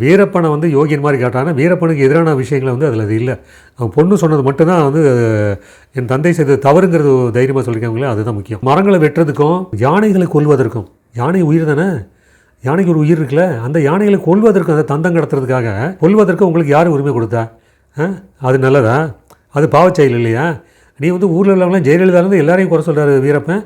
வீரப்பனை வந்து யோகியன் மாதிரி காட்டானா வீரப்பனுக்கு எதிரான விஷயங்களை வந்து அதில் அது இல்லை. அவன் பொண்ணு சொன்னது மட்டும்தான் வந்து என் தந்தை செய்தது தவறுங்கிறது தைரியமாக சொல்லியிருக்காங்களே அதுதான் முக்கியம். மரங்களை வெட்டுறதுக்கும் யானைகளை கொல்வதற்கும் யானை உயிர் தானே? யானைக்கு ஒரு உயிர் இருக்குல்ல? அந்த யானைகளை கொள்வதற்கும் அந்த தந்தம் கடத்துறதுக்காக கொள்வதற்கு உங்களுக்கு யார் உரிமை கொடுத்தா? ஆ? அது நல்லதா? அது பாவச்செயல் இல்லையா? நீ வந்து ஊரில் உள்ளவங்களாம் ஜெயலலிதா இருந்து எல்லாரையும் குறை சொல்கிறாரு வீரப்பன்.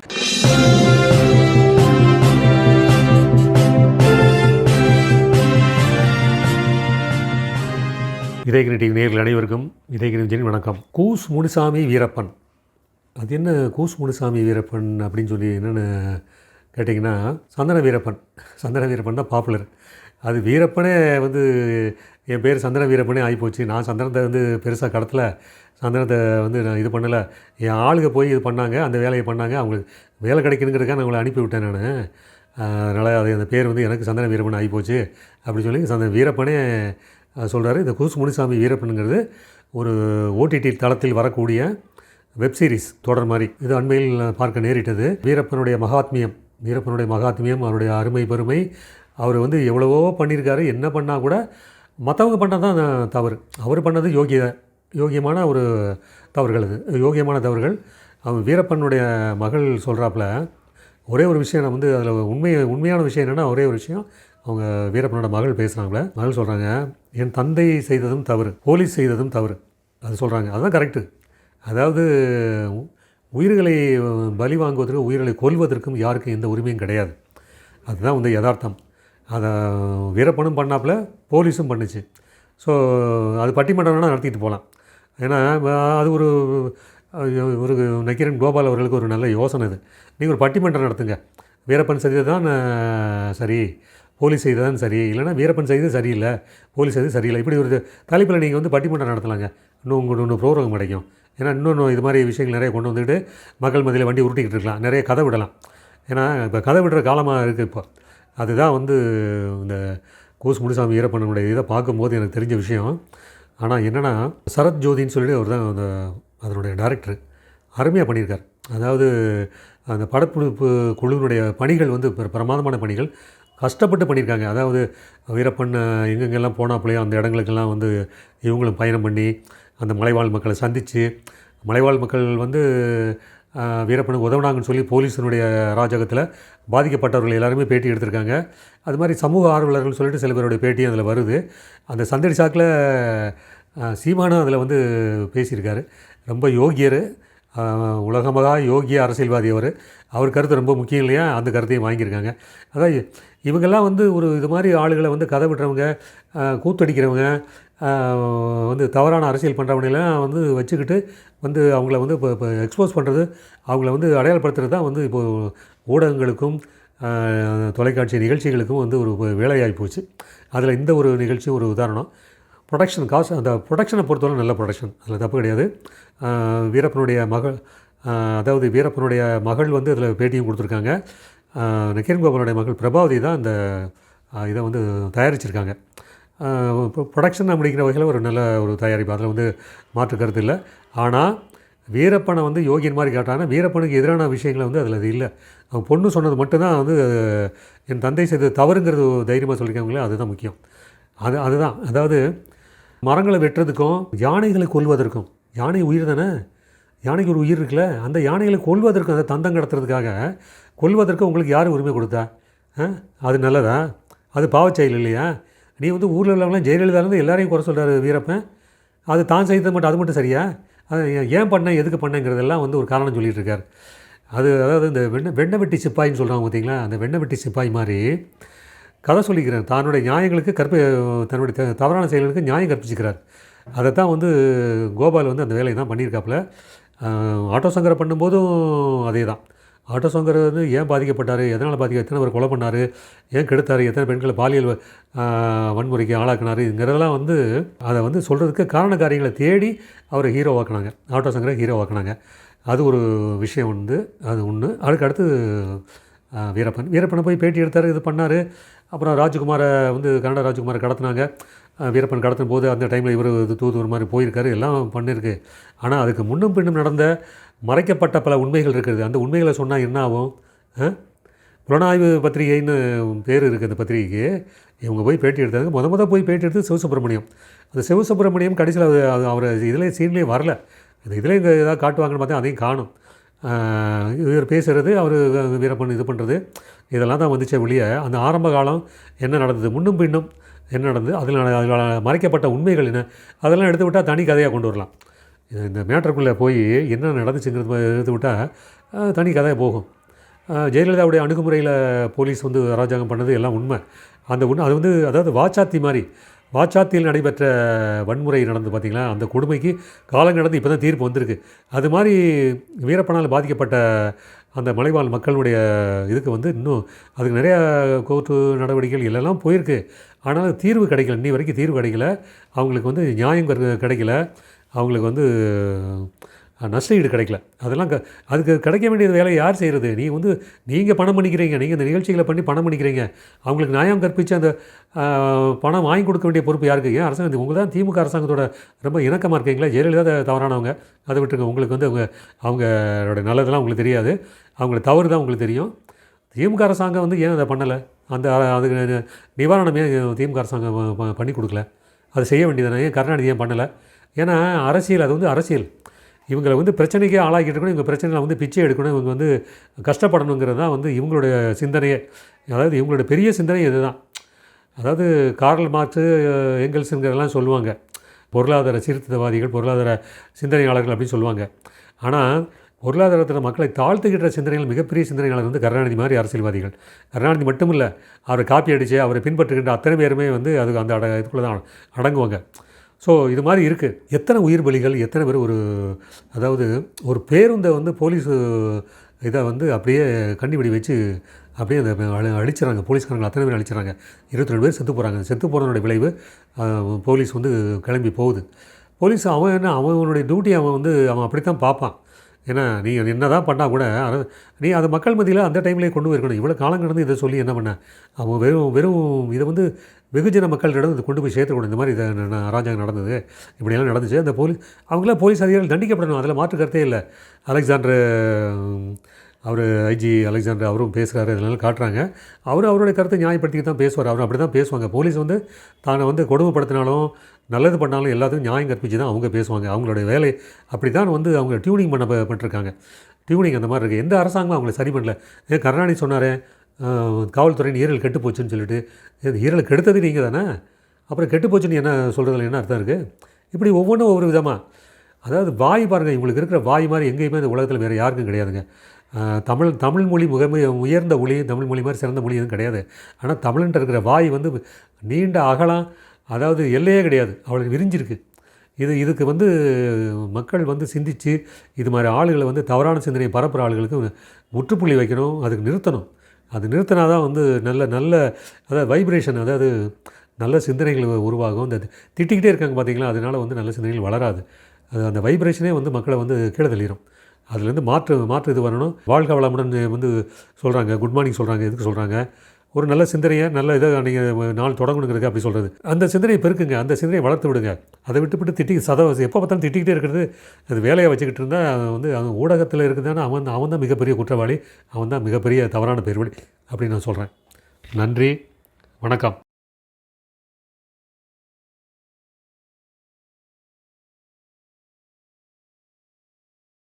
இதயகிரி டிவி நேர்கள் அனைவருக்கும் இதயகிரி விஜயன் வணக்கம். கூஸ் முனுசாமி வீரப்பன். அது என்ன கூஸ் முனுசாமி வீரப்பன் அப்படின்னு சொல்லி என்னென்னு கேட்டிங்கன்னா சந்தன வீரப்பன். சந்தன வீரப்பன் தான் பாப்புலர் அது வீரப்பனே வந்து என் பேர் சந்தன வீரப்பனே ஆகிப்போச்சு. நான் சந்தனத்தை வந்து பெருசாக கடத்தில். சந்தனத்தை வந்து நான் இது பண்ணலை. என் ஆளுங்க போய் இது பண்ணாங்க. அந்த வேலையை பண்ணாங்க. அவங்களுக்கு வேலை கிடைக்கணுங்கிறதுக்காக நான் அவங்களை அனுப்பிவிட்டேன் நான். அதனால் அது அந்த பேர் வந்து எனக்கு சந்தன வீரப்பன் ஆகிப்போச்சு. அப்படி சொல்லி சந்தன வீரப்பனே சொல்கிறாரு இந்த குசு முனிசாமி வீரப்பனுங்கிறது ஒரு ஓடிடி தளத்தில் வரக்கூடிய வெப் சீரிஸ் தொடர் மாதிரி. இது அண்மையில் பார்க்க நேரிட்டது. வீரப்பனுடைய மகாத்மியம் வீரப்பனுடைய மகாத்மியம் அவருடைய அருமை பெருமை. அவர் வந்து எவ்வளவோ பண்ணியிருக்காரு. என்ன பண்ணால் கூட மற்றவங்க பண்ணால் தான் தவறு. அவர் பண்ணது யோகிய யோகியமான ஒரு தவறுகள் அது. யோகியமான தவறுகள். அவன் வீரப்பனுடைய மகள் சொல்கிறாப்புல ஒரே ஒரு விஷயம் நான் வந்து அதில் உண்மை உண்மையான விஷயம் என்னென்னா ஒரே ஒரு விஷயம் அவங்க வீரப்பனோட மகள் பேசுகிறாங்களே மகள் சொல்கிறாங்க என் தந்தை செய்ததும் தவறு போலீஸ் செய்ததும் தவறு. அது சொல்கிறாங்க அதுதான் கரெக்டு அதாவது உயிர்களை பலி வாங்குவதற்கும் உயிர்களை கொல்வதற்கும் யாருக்கும் எந்த உரிமையும் கிடையாது. அதுதான் வந்து யதார்த்தம். அதை வீரப்பனும் பண்ணாப்புல போலீஸும் பண்ணுச்சு. ஸோ அது பட்டிமன்றம்னா நடத்திட்டு போகலாம் ஏன்னா அது ஒரு ஒரு நக்கீரன் கோபால் அவர்களுக்கு ஒரு நல்ல யோசனை இது. நீங்கள் ஒரு பட்டிமன்றம் நடத்துங்க. வீரப்பன் செய்தது தான் சரி. போலீஸ் செய்தது தான் சரி இல்லைன்னா வீரப்பன் செய்தது சரியில்லை. போலீஸ் செய்தது சரியில்லை. இப்படி ஒரு தலைப்பில் நீங்கள் வந்து பட்டிமன்றம் நடத்தலாங்க. இன்னும் உங்களுக்கு இன்னும் ப்ரோக்ராம் கிடைக்கும். ஏன்னா இன்னொன்று இது மாதிரி விஷயங்கள் நிறைய கொண்டு வந்துட்டு மக்கள் மத்தியில் வண்டி உருட்டிக்கிட்டு இருக்கலாம். நிறைய கதை விடலாம். ஏன்னா இப்போ கதை விடுற காலமாக இருக்குது இப்போ. அதுதான் வந்து இந்த கோஸ் முனுசாமி வீரப்பனுடைய இதை பார்க்கும்போது எனக்கு தெரிஞ்ச விஷயம். ஆனால் என்னென்னா சரத் ஜோதின்னு சொல்லிட்டு அவர் தான் அந்த அதனுடைய டைரக்டர் அருமையாக பண்ணியிருக்கார். அதாவது அந்த படப்பிடிப்பு குழுவினுடைய பணிகள் வந்து பிரமாதமான பணிகள். கஷ்டப்பட்டு பண்ணியிருக்காங்க. அதாவது வீரப்பன் எங்கெங்கெல்லாம் போனாப்பிலையோ அந்த இடங்களுக்கெல்லாம் வந்து இவங்களும் பயணம் பண்ணி அந்த மலைவாழ் மக்களை சந்தித்து மலைவாழ் மக்கள் வந்து வீரப்பனுக்கு உதவினாங்கன்னு சொல்லி போலீஸினுடைய அராஜகத்தில் பாதிக்கப்பட்டவர்கள் எல்லாருமே பேட்டி எடுத்திருக்காங்க. அது மாதிரி சமூக ஆர்வலர்கள் சொல்லிட்டு சில பேருடைய பேட்டி அதில் வருது. அந்த சந்தடி சாக்கில் சீமானும் அதில் வந்து பேசியிருக்காரு. ரொம்ப யோகியர். ஆஹ் உலகமகா யோகிய அரசியல்வாதி அவர். அவர் கருத்து ரொம்ப முக்கியம் இல்லையா? அந்த கருத்தையும் வாங்கியிருக்காங்க. அதான் இவங்கெல்லாம் வந்து ஒரு இது மாதிரி ஆளுகளை வந்து கதை விடுறவங்க கூத்தடிக்கிறவங்க வந்து தவறான அரசியல் பண்ணுறவனையெல்லாம் வந்து வச்சுக்கிட்டு வந்து அவங்கள வந்து இப்போ இப்போ எக்ஸ்போஸ் பண்ணுறது அவங்கள வந்து அடையாளப்படுத்துறது தான் வந்து இப்போது ஊடகங்களுக்கும் தொலைக்காட்சி நிகழ்ச்சிகளுக்கும் வந்து ஒரு வேலையாகி போச்சு. அதில் இந்த ஒரு நிகழ்ச்சி ஒரு உதாரணம். ப்ரொடக்ஷன் காசு அந்த ப்ரொடக்ஷனை பொறுத்தவரை நல்ல ப்ரொடக்ஷன் அதில் தப்பு கிடையாது. வீரப்பனுடைய மகள் அதாவது வீரப்பனுடைய மகள் வந்து அதில் பேட்டியும் கொடுத்துருக்காங்க. நக்கீரன் கோபாலுடைய மகள் பிரபாவதி தான் அந்த இதை வந்து தயாரிச்சிருக்காங்க. இப்போ ப்ரொடக்ஷன் அப்படிங்கிற வகையில் ஒரு நல்ல ஒரு தயாரிப்பு. அதில் வந்து மாற்று கருத்து இல்லை. ஆனால் வீரப்பனை வந்து யோகியன் மாதிரி காட்டானா வீரப்பனுக்கு எதிரான விஷயங்களை வந்து அதில் அது இல்லை. அவன் பொண்ணு சொன்னது மட்டும்தான் வந்து என் தந்தை செய்தது தவறுங்கிறது தைரியமாக சொல்லியிருக்காங்களே அதுதான் முக்கியம். அது அதுதான். அதாவது மரங்களை வெட்டுறதுக்கும் யானைகளை கொல்வதற்கும் யானை உயிர் தானே? யானைக்கு ஒரு உயிர் இருக்குல்ல அந்த யானைகளை கொள்வதற்கு அந்த தந்தம் கடத்துறதுக்காக கொல்வதற்கு உங்களுக்கு யார் உரிமை கொடுத்தா? ஆ? அது நல்லதா? அது பாவச்செயல் இல்லையா? நீ வந்து ஊரில் உள்ளவங்களாம் ஜெயலலிதாலேருந்து எல்லாரையும் குறை சொல்கிறார் வீரப்பன். அது தான் செய்தது மட்டும் அது மட்டும் சரியா? அது ஏன் பண்ண பண்ணேன் எதுக்கு பண்ணேங்கிறதெல்லாம் வந்து ஒரு காரணம் சொல்லிகிட்டு இருக்கார். அது அதாவது இந்த வெண்ண வெண்ணை வெட்டி சிப்பாயின்னு சொல்கிறாங்க பார்த்தீங்களா? அந்த வெண்ணை வெட்டி சிப்பாய் மாதிரி கதை சொல்லிக்கிறார். தன்னுடைய நியாயங்களுக்கு கற்ப தன்னுடைய த- தவறான செயல்களுக்கு நியாயம் கற்பிச்சுக்கிறார். அதை தான் வந்து கோபால் வந்து அந்த வேலையை தான் பண்ணியிருக்காப்புல. ஆட்டோ சங்கரை பண்ணும்போதும் அதே தான் ஆட்டோ சங்கர் வந்து ஏன் பாதிக்கப்பட்டார்? எதனால் பாதிக்க எத்தனை பேர் கொலை பண்ணார்? ஏன் கெடுத்தார்? எத்தனை பெண்களை பாலியல் வன்முறைக்கு ஆஹ், வன்முறைக்கு ஆளாக்குனாருங்கிறதெல்லாம் வந்து அதை வந்து சொல்கிறதுக்கு காரண காரியங்களை தேடி அவரை ஹீரோவாக்குனாங்க ஆட்டோ சங்கரை ஹீரோவாக்குனாங்க அது ஒரு விஷயம் வந்து அது ஒன்று அதுக்கு அடுத்து வீரப்பன். வீரப்பனை போய் பேட்டி எடுத்தார் இது பண்ணார். அப்புறம் ராஜ்குமாரை வந்து கன்னட ராஜ்குமாரை கடத்தினாங்க. வீரப்பன் கடத்தும் போது அந்த டைமில் இவர் இது ஒரு மாதிரி போயிருக்காரு எல்லாம் பண்ணியிருக்கு ஆனால் அதுக்கு முன்னும் பின்னும் நடந்த மறைக்கப்பட்ட பல உண்மைகள் இருக்கிறது அந்த உண்மைகளை சொன்னால் என்ன ஆகும்? ஆ? புலனாய்வு பத்திரிகைன்னு பேர் இருக்குது அந்த பத்திரிகைக்கு. இவங்க போய் பேட்டி எடுத்தாங்க முத முத போய் பேட்டி எடுத்து சிவசுப்பிரமணியம். அந்த சிவசுப்ரமணியம் கடைசியில் அது அது அவர் இதில் சீன்லேயே வரல. அந்த இதில் இங்கே ஏதாவது காட்டுவாங்கன்னு பார்த்தா அதையும் காணும். இவர் பேசுகிறது அவர் வீரப்பன் இது பண்ணுறது இதெல்லாம் தான் வந்துச்சே வெளியே அந்த ஆரம்ப காலம் என்ன நடந்தது? முன்னும் பின்னும் என்ன நடந்தது? அதில் அதில் மறைக்கப்பட்ட உண்மைகள் என்ன? அதெல்லாம் எடுத்து விட்டால் தனி கதையாக கொண்டு வரலாம். இந்த மேட்டருக்குள்ளே போய் என்ன நடந்துச்சுங்கிறது எடுத்து விட்டால் தனி கதையாக போகும். ஜெயலலிதாவுடைய அணுகுமுறையில் போலீஸ் வந்து அராஜகம் பண்ணது எல்லாம் உண்மை. அந்த உண்மை அது வந்து அதாவது வாச்சாத்தி மாதிரி வாச்சாத்தியில் நடைபெற்ற வன்முறை நடந்து பார்த்தீங்களா? அந்த கொடுமைக்கு காலம் கடந்து இப்போ தான் தீர்ப்பு வந்திருக்கு. அது மாதிரி வீரப்பனால் பாதிக்கப்பட்ட அந்த மலைவாழ் மக்களுடைய இதுக்கு வந்து இன்னும் அதுக்கு நிறையா கோர்ட்டு நடவடிக்கைகள் எல்லாம் போயிருக்கு. ஆனால் தீர்வு கிடைக்கல. இன்னி வரைக்கும் தீர்வு கிடைக்கல. அவங்களுக்கு வந்து நியாயம் கிடைக்கல. அவங்களுக்கு வந்து நஷ்ட ஈடு கிடைக்கல. அதெல்லாம் க அதுக்கு கிடைக்க வேண்டிய வேலையை யார் செய்கிறது நீ வந்து நீங்கள் பணம் பண்ணிக்கிறீங்க. நீங்கள் இந்த நிகழ்ச்சிகளை பண்ணி பணம் பண்ணிக்கிறீங்க. அவங்களுக்கு நியாயம் கற்பித்து அந்த பணம் வாங்கி கொடுக்க வேண்டிய பொறுப்பு யாருக்கு? ஏன் அரசாங்கம்? உங்கள் தான் திமுக அரசாங்கத்தோட ரொம்ப இணக்கமாக இருக்கீங்களா? ஜெயலலிதா தவறானவங்க. அதை விட்டுருங்க. உங்களுக்கு வந்து அவங்க அவங்களோட நல்லதெல்லாம் உங்களுக்கு தெரியாது. அவங்கள தவறு தான் உங்களுக்கு தெரியும். திமுக அரசாங்கம் வந்து ஏன் அதை பண்ணலை? அந்த அதுக்கு நிவாரணமே திமுக அரசாங்கம் பண்ணி கொடுக்கல. அது செய்ய வேண்டியதானே ஏன் கருணாநிதி ஏன் பண்ணலை? ஏன்னா அரசியல் அது வந்து அரசியல். இவங்களை வந்து பிரச்சனைக்கே ஆளாகிட்டு இருக்கணும் இவங்க பிரச்சனையில் வந்து பிச்சை எடுக்கணும் இவங்க வந்து கஷ்டப்படணுங்கிறது தான் வந்து இவங்களுடைய சிந்தனையே. அதாவது இவங்களுடைய பெரிய சிந்தனை இதுதான். அதாவது கார்ல் மார்க்ஸு எங்கல்ஸுங்கிறதெல்லாம் சொல்லுவாங்க. பொருளாதார சீர்திருத்தவாதிகள் பொருளாதார சிந்தனையாளர்கள் அப்படின்னு சொல்லுவாங்க. ஆனால் பொருளாதாரத்தில் மக்களை தாழ்த்துக்கிட்ட சிந்தனைகள் மிகப்பெரிய சிந்தனையாளர் வந்து கருணாநிதி மாதிரி அரசியல்வாதிகள். கருணாநிதி மட்டும் இல்லை அவரை காப்பி அடித்து அவரை பின்பற்றுகின்ற அத்தனை பேருமே வந்து அது அந்த அட இதுக்குள்ளே தான் அடங்குவாங்க. ஸோ இது மாதிரி இருக்குது எத்தனை உயிர் பலிகள் எத்தனை பேர் ஒரு அதாவது ஒரு பேருந்தை வந்து போலீஸ் இதை வந்து அப்படியே கண்ணிப்படி வச்சு அப்படியே அந்த அழிச்சிடறாங்க. போலீஸ்காரங்க அத்தனை பேர் அழிச்சிடறாங்க. இருபத்தி ரெண்டு பேர் செத்து போகிறாங்க செத்து போகிறதோட விளைவு போலீஸ் வந்து கிளம்பி போகுது. போலீஸ் அவன் என்ன அவனுடைய டியூட்டி அவன் வந்து அவன் அப்படித்தான் பார்ப்பான். ஏன்னா நீ என்ன தான் பண்ணால் கூட நீ அது மக்கள் மத்தியில் அந்த டைம்லேயே கொண்டு போயிருக்கணும். இவ்வளோ காலம் கடந்து இதை சொல்லி என்ன பண்ண? அவன் வெறும் வெறும் இதை வந்து வெகுஜன மக்களிடம் இதை கொண்டு போய் சேர்த்துக்கணும் இந்த மாதிரி இதை அராஜகம் நடந்தது. இப்படியெல்லாம் நடந்துச்சு. அந்த போலீஸ் அவங்களாம் போலீஸ் அதிகாரிகள் தண்டிக்கப்படணும். அதில் மாற்று கருத்தே இல்லை. அலெக்சாண்டர் அவர் ஐஜி அலெக்சாண்டர் அவரும் பேசுகிறாரு இதெல்லாம் காட்டுறாங்க. அவர் அவருடைய கருத்தை நியாயப்படுத்திட்டு தான் பேசுவார். அவர் அப்படி தான் பேசுவாங்க. போலீஸ் வந்து தானை வந்து கொடுமைப்படுத்தினாலும் நல்லது பண்ணாலும் எல்லாத்துக்கும் நியாயம் கற்பிச்சு தான் அவங்க பேசுவாங்க. அவங்களுடைய வேலை அப்படி தான் வந்து அவங்க டியூனிங் பண்ண பண்ணிருக்காங்க டியூனிங் அந்த மாதிரி இருக்குது எந்த அரசாங்கமும் அவங்கள சரி பண்ணல. ஏன் கருணாநிதி சொன்னார் காவல்துறையின் ஈரல் கெட்டு போச்சுன்னு சொல்லிட்டு. ஈரல் கெடுத்தது நீங்கள் தானே? அப்புறம் கெட்டு போச்சுன்னு என்ன சொல்கிறதுல என்ன அர்த்தம் இருக்குது இப்படி ஒவ்வொன்றும் ஒவ்வொரு விதமாக அதாவது வாய் பாருங்கள் இவங்களுக்கு இருக்கிற வாய் மாதிரி எங்கேயுமே இந்த உலகத்தில் வேறு யாருக்கும் கிடையாதுங்க. தமிழ் தமிழ் மொழி முகமை உயர்ந்த மொழி தமிழ் மொழி மாதிரி சிறந்த மொழி எதுவும் கிடையாது. ஆனால் தமிழ்ன்ட்டு இருக்கிற வாய் வந்து நீண்ட அகலம் அதாவது எல்லையே கிடையாது. அவளுக்கு விரிஞ்சிருக்கு. இது இதுக்கு வந்து மக்கள் வந்து சிந்தித்து இது மாதிரி ஆளுகளை வந்து தவறான சிந்தனையை பரப்புகிற ஆளுகளுக்கு முற்றுப்புள்ளி வைக்கணும் அதுக்கு நிறுத்தணும். அது நிறுத்தினா தான் வந்து நல்ல நல்ல அதாவது வைப்ரேஷன் அதாவது நல்ல சிந்தனைகள் உருவாகும். இந்த திட்டிக்கிட்டே இருக்காங்க பார்த்தீங்களா அதனால வந்து நல்ல சிந்தனைகள் வளராது. அது அந்த வைப்ரேஷனே வந்து மக்களை வந்து கீழே தள்ளிடும் அதுலேருந்து மாற்று மாற்று இது வரணும் வாழ்க வளமுடன் வந்து சொல்கிறாங்க குட் மார்னிங் சொல்கிறாங்க எதுக்கு சொல்கிறாங்க ஒரு நல்ல சிந்தனையை நல்ல இதை நீங்கள் நாள் தொடங்கணுங்கிறது அப்படி சொல்கிறது அந்த சிந்தனையை பெருக்குங்க அந்த சிந்தனையை வளர்த்து விடுங்க. அதை விட்டுவிட்டு திட்டி சத எப்போ பார்த்தாலும் திட்டிக்கிட்டே இருக்கிறது. அது வேலையை வச்சுக்கிட்டு இருந்தால் வந்து அவன் ஊடகத்தில் இருக்குதானே அவன் அவன் தான் மிகப்பெரிய குற்றவாளி அவன் தான் மிகப்பெரிய தவறான பெருவழி அப்படின்னு நான் சொல்கிறேன் நன்றி வணக்கம்.